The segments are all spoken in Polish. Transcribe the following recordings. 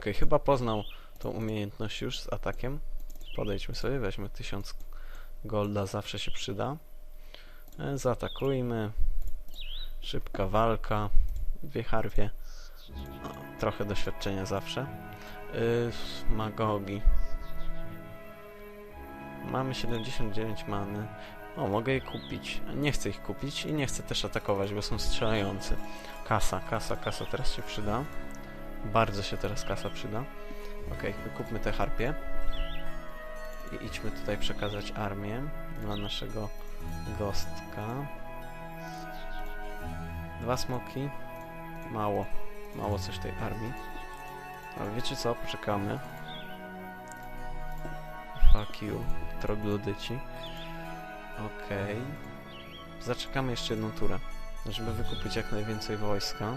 Okej, chyba poznał tą umiejętność już z atakiem. Podejdźmy sobie, weźmy 1000 golda, zawsze się przyda. E, Zaatakujmy. Szybka walka. Dwie harwie. Trochę doświadczenia zawsze. Yy, magogi. Mamy 79 many. O, mogę je kupić. Nie chcę ich kupić i nie chcę też atakować, bo są strzelający. Kasa, kasa, kasa teraz się przyda. Bardzo się teraz kasa przyda. Ok, wykupmy te harpie. I idźmy tutaj przekazać armię dla naszego gostka. Dwa smoki. Mało. Mało coś tej armii. Ale wiecie co? Poczekamy. Fuck you, troglodyci. Okej. Zaczekamy jeszcze jedną turę, żeby wykupić jak najwięcej wojska.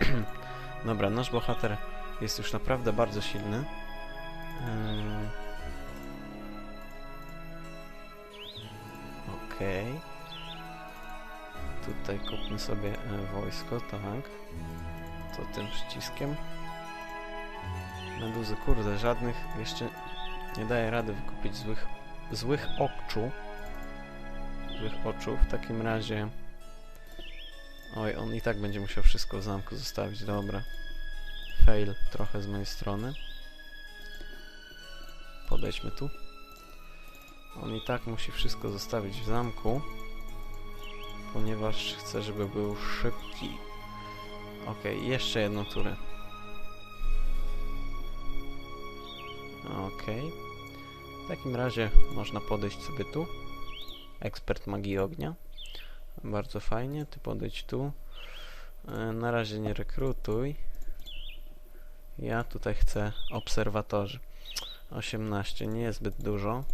Dobra, nasz bohater jest już naprawdę bardzo silny. Ym. Okej. Tutaj kupmy sobie e, wojsko, tak. To tym przyciskiem. Meduzy, kurde, żadnych jeszcze nie daje rady wykupić złych, złych oczu. Złych oczu. W takim razie... Oj, on i tak będzie musiał wszystko w zamku zostawić, dobra. Fail trochę z mojej strony. Podejdźmy tu. On i tak musi wszystko zostawić w zamku, ponieważ chce, żeby był szybki. Okej, jeszcze jedną turę. Okej. W takim razie można podejść sobie tu. Ekspert magii ognia. Bardzo fajnie. Ty podejdź tu. E, Na razie nie rekrutuj. Ja tutaj chcę obserwatorzy. 18, nie jest zbyt dużo.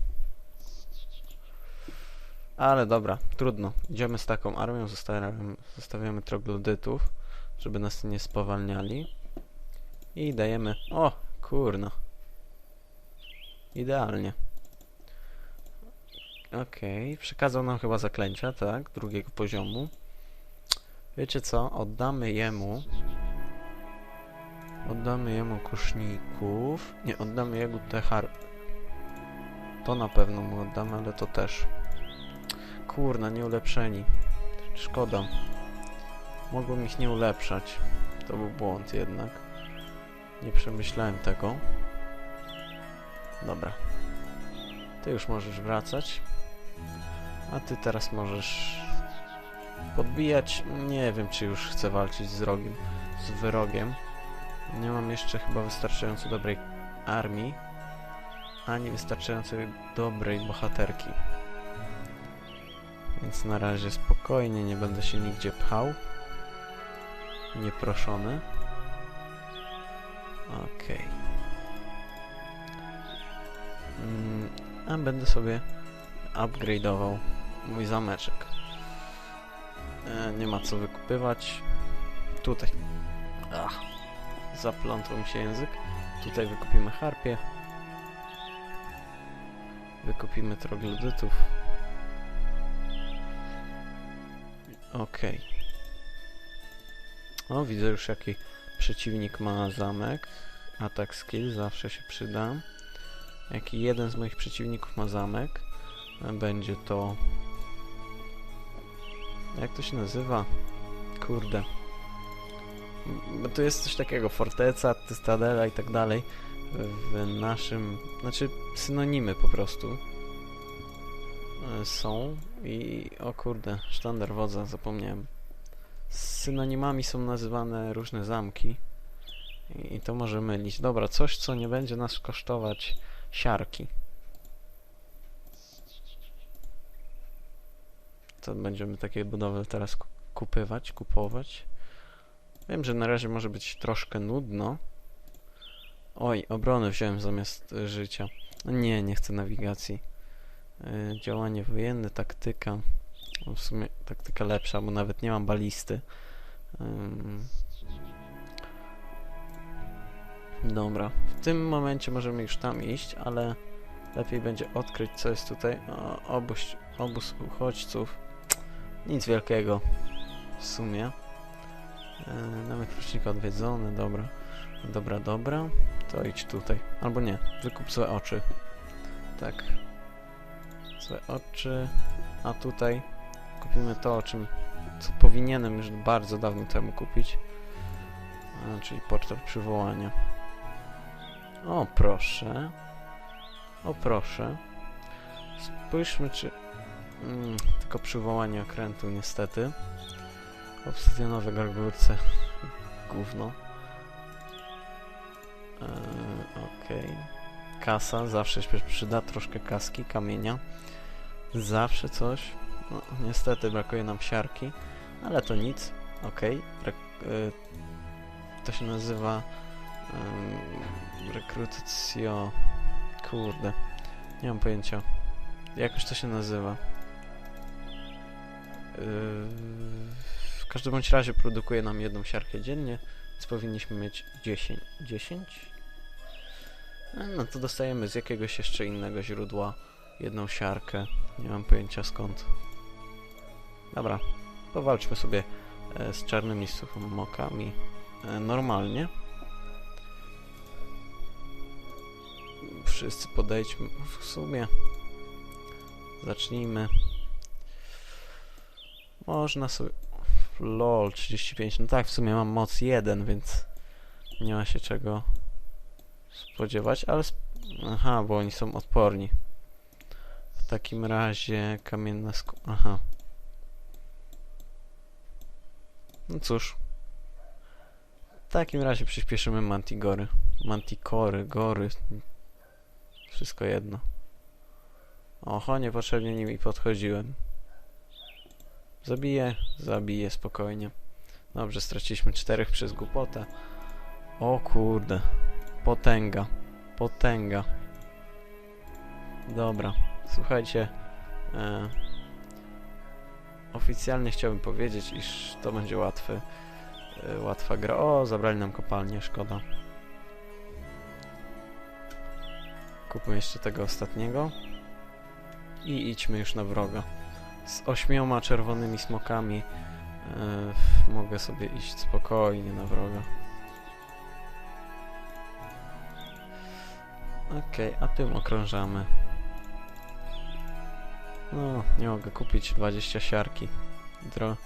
Ale dobra, trudno. Idziemy z taką armią, zostawiamy, zostawiamy troglodytów, żeby nas nie spowalniali. I dajemy... O, kurno. Idealnie. Okej, przekazał nam chyba zaklęcia, tak? Drugiego poziomu. Wiecie co? Oddamy jemu... Oddamy jemu kuszników. Nie, oddamy jemu te har... To na pewno mu oddamy, ale to też. Kurna, nieulepszeni. Szkoda. Mogłem ich nie ulepszać. To był błąd jednak. Nie przemyślałem tego. Dobra. Ty już możesz wracać. A ty teraz możesz podbijać. Nie wiem, czy już chcę walczyć z rogiem, z wyrogiem. Nie mam jeszcze chyba wystarczająco dobrej armii, ani wystarczająco dobrej bohaterki. Więc na razie spokojnie, nie będę się nigdzie pchał. Nieproszony. Okej. Mm, a będę sobie upgrade'ował mój zameczek. E, nie ma co wykupywać. Tutaj. Ach, zaplątał mi się język. Tutaj wykupimy harpie. Wykupimy troglodytów. Okej. O, widzę już jaki przeciwnik ma zamek. Atak skill zawsze się przyda. Jaki jeden z moich przeciwników ma zamek, będzie to... Jak to się nazywa? Kurde. Bo to jest coś takiego, forteca, cytadela i tak dalej. W naszym... Znaczy, synonimy po prostu e, są i... O kurde, sztandar wodza, zapomniałem. Synonimami są nazywane różne zamki. I to może mylić. Dobra, coś co nie będzie nas kosztować siarki. To będziemy takie budowle teraz ku- kupywać, kupować. Wiem, że na razie może być troszkę nudno. Oj, obronę wziąłem zamiast y, życia. Nie, nie chcę nawigacji. Y, działanie wojenne, taktyka. No, W sumie taktyka lepsza, bo nawet nie mam balisty. Ym. Dobra, w tym momencie możemy już tam iść, ale lepiej będzie odkryć, co jest tutaj. O, obóz, obóz uchodźców. Nic wielkiego w sumie. E, Namek odwiedzony, dobra. Dobra, dobra. To idź tutaj. Albo nie, wykup złe oczy. Tak. Złe oczy. A tutaj kupimy to, o czym co powinienem już bardzo dawno temu kupić. A, czyli portret przywołania. O, proszę. O, proszę. Spójrzmy, czy... Mm, tylko przywołanie okrętu, niestety. Obsydianowe gargulce. Gówno. Eee, Okej. Kasa, zawsze się przyda. Troszkę kaski, kamienia. Zawsze coś. No, niestety brakuje nam siarki, ale to nic. Okej. Rek- y, to się nazywa rekrutacjo... Kurde. Nie mam pojęcia. Jakoś to się nazywa. Yy, w każdym bądź razie produkuje nam jedną siarkę dziennie, więc powinniśmy mieć 10. 10? E, No to dostajemy z jakiegoś jeszcze innego źródła jedną siarkę. Nie mam pojęcia skąd. Dobra, powalczmy sobie e, z czarnymi suchomokami e, normalnie. Wszyscy podejdźmy w sumie. Zacznijmy. Można sobie... LOL 35. No tak, w sumie mam moc 1, więc nie ma się czego spodziewać, ale... Sp Aha, bo oni są odporni. W takim razie kamienna sku... Aha. No cóż. W takim razie przyspieszymy Mantigory. Mantikory, gory. Wszystko jedno. Oho, niepotrzebnie nimi podchodziłem. Zabiję, zabiję spokojnie. Dobrze, straciliśmy czterech przez głupotę. O kurde. Potęga. Potęga. Dobra. Słuchajcie. E, oficjalnie chciałbym powiedzieć, iż to będzie łatwy, e, łatwa gra. O, zabrali nam kopalnię, szkoda. Kupmy jeszcze tego ostatniego. I idźmy już na wroga. Z ośmioma czerwonymi smokami e, mogę sobie iść spokojnie na wroga. Okej, a tym okrążamy. No, nie mogę kupić 20 siarki. Dro...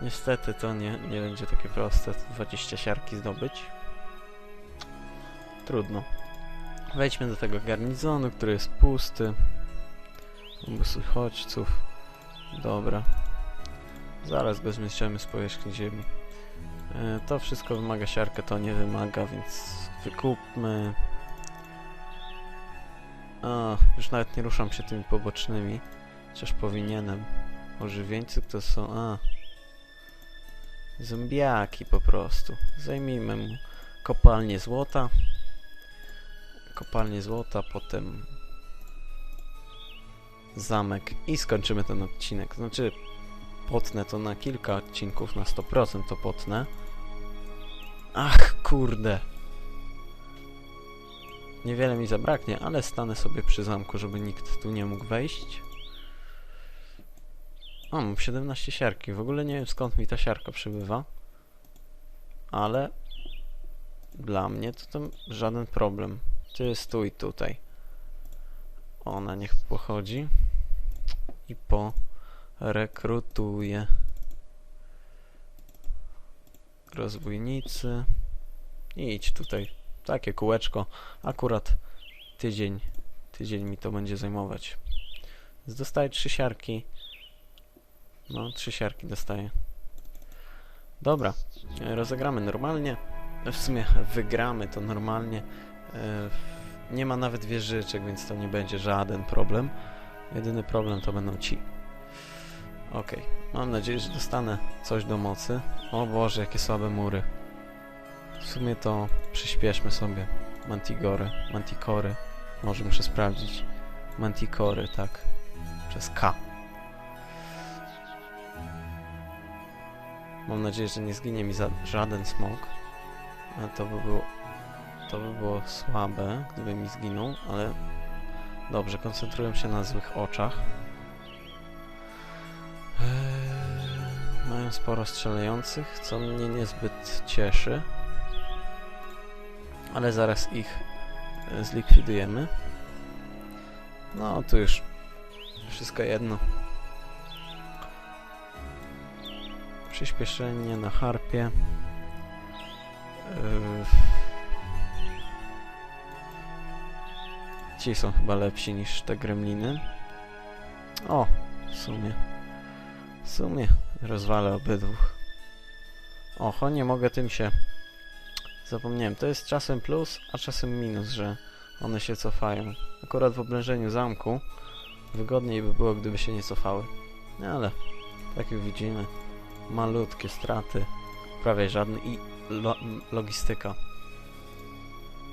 Niestety to nie, nie będzie takie proste 20 siarki zdobyć. Trudno. Wejdźmy do tego garnizonu, który jest pusty. Obozu chodźców. Dobra. Zaraz go zmieszczamy z powierzchni ziemi. E, to wszystko wymaga siarkę, to nie wymaga, więc wykupmy. A, już nawet nie ruszam się tymi pobocznymi. Chociaż powinienem. Ożywieńcy to są... A. Zombiaki po prostu. Zajmijmy mu kopalnię złota. Kopalnię złota, potem zamek i skończymy ten odcinek. Znaczy, potnę to na kilka odcinków, na 100% to potnę. Ach, kurde. Niewiele mi zabraknie, ale stanę sobie przy zamku, żeby nikt tu nie mógł wejść. O, mam 17 siarki. W ogóle nie wiem skąd mi ta siarka przybywa. Ale dla mnie to tam żaden problem. Ty stój tutaj. Ona niech pochodzi i po rekrutuje rozbójnicy. I idź tutaj. Takie kółeczko. Akurat tydzień tydzień mi to będzie zajmować. Więc dostaję trzy siarki. No trzy siarki dostaję. Dobra rozegramy normalnie. W sumie wygramy to normalnie. E, nie ma nawet wieżyczek, więc to nie będzie żaden problem. Jedyny problem to będą ci. Okej, mam nadzieję, że dostanę coś do mocy. O Boże, jakie słabe mury. W sumie to przyspieszmy sobie. Mantigory, Mantikory. Może muszę sprawdzić. Mantikory, tak. Przez K. Mam nadzieję, że nie zginie mi żaden smok. To by było to by było słabe, gdyby mi zginął, ale dobrze, koncentruję się na złych oczach. Eee, mają sporo strzelających, co mnie niezbyt cieszy. ale zaraz ich e, zlikwidujemy. No, tu już wszystko jedno. Przyspieszenie na harpie. Yy. Ci są chyba lepsi niż te gremliny. O, w sumie. W sumie rozwalę obydwu. Oho, nie mogę tym się... Zapomniałem, to jest czasem plus, a czasem minus, że one się cofają. Akurat w oblężeniu zamku wygodniej by było, gdyby się nie cofały. No ale, tak jak widzimy, malutkie straty, prawie żadne i lo logistyka.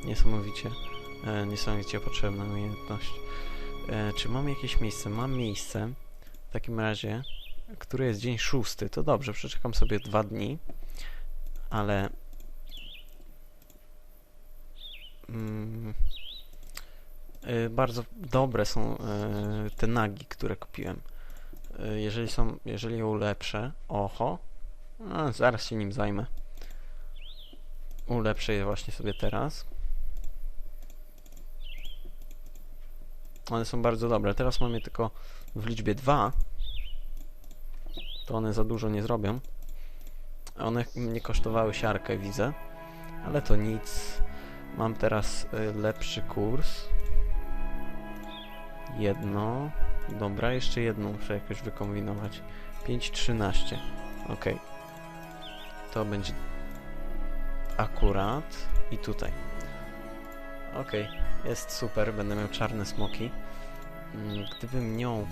Niesamowicie, e, niesamowicie potrzebna umiejętność. E, czy mam jakieś miejsce? Mam miejsce. W takim razie, który jest dzień szósty, to dobrze, przeczekam sobie dwa dni, ale mm, y, bardzo dobre są y, te nagi, które kupiłem. Y, jeżeli są, jeżeli je ulepszę, oho, a, zaraz się nim zajmę. Ulepszę je właśnie sobie teraz. One są bardzo dobre. Teraz mam je tylko w liczbie 2. To one za dużo nie zrobią. One mnie kosztowały siarkę, widzę. Ale to nic. Mam teraz y, lepszy kurs. Jedno. Dobra, jeszcze jedno muszę jakoś wykombinować. 5,13. Ok. To będzie akurat i tutaj. Ok, jest super, będę miał czarne smoki. Mm, Gdybym miał...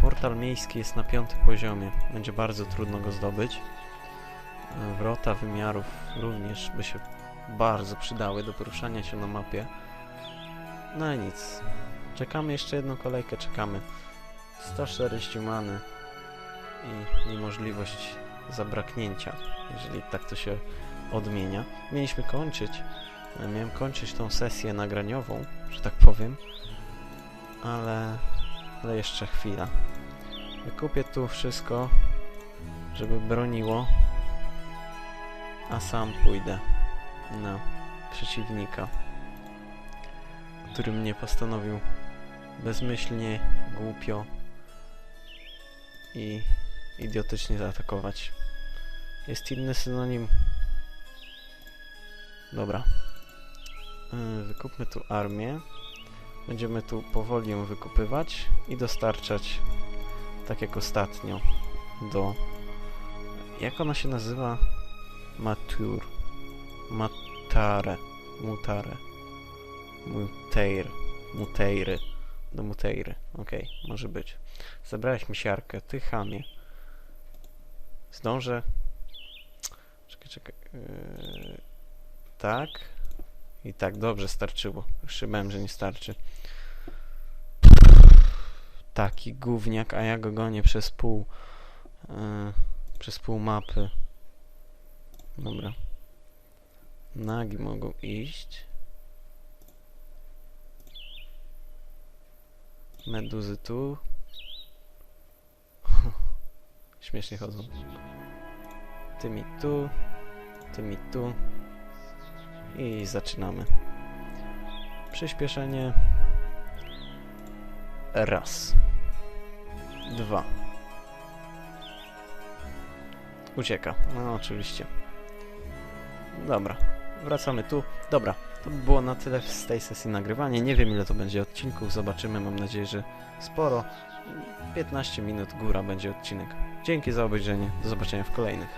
Portal miejski jest na piątym poziomie. Będzie bardzo trudno go zdobyć. Wrota wymiarów również by się bardzo przydały do poruszania się na mapie. No i nic. Czekamy jeszcze jedną kolejkę, czekamy. 140 many i niemożliwość zabraknięcia, jeżeli tak to się odmienia. Mieliśmy kończyć, e, miałem kończyć tą sesję nagraniową, że tak powiem, ale, ale jeszcze chwila. Wykupię tu wszystko, żeby broniło, a sam pójdę na przeciwnika, który mnie postanowił bezmyślnie, głupio i idiotycznie zaatakować. Jest inny synonim. Dobra. Yy, Wykupmy tu armię. Będziemy tu powoli ją wykupywać i dostarczać, tak jak ostatnio, do... Jak ona się nazywa? Matur. Matare. Mutare. Muteir. Muteiry. Do Muteiry. Okej, może być. Zabrałeś mi siarkę. Ty chamie. Zdążę. Czekaj, czekaj. Yy, tak. I tak, dobrze, starczyło. Szybałem, że nie starczy. Taki gówniak, a ja go gonię przez pół... Yy, przez pół mapy. Dobra. Nagi mogą iść. Meduzy tu. Śmiesznie chodzą. Ty mi tu. Ty mi tu. I zaczynamy. Przyspieszenie. Raz. Dwa. Ucieka. No oczywiście. Dobra. Wracamy tu. Dobra. To by było na tyle z tej sesji nagrywania. Nie wiem ile to będzie odcinków. Zobaczymy. Mam nadzieję, że sporo. 15 minut góra będzie odcinek. Dzięki za obejrzenie. Do zobaczenia w kolejnych.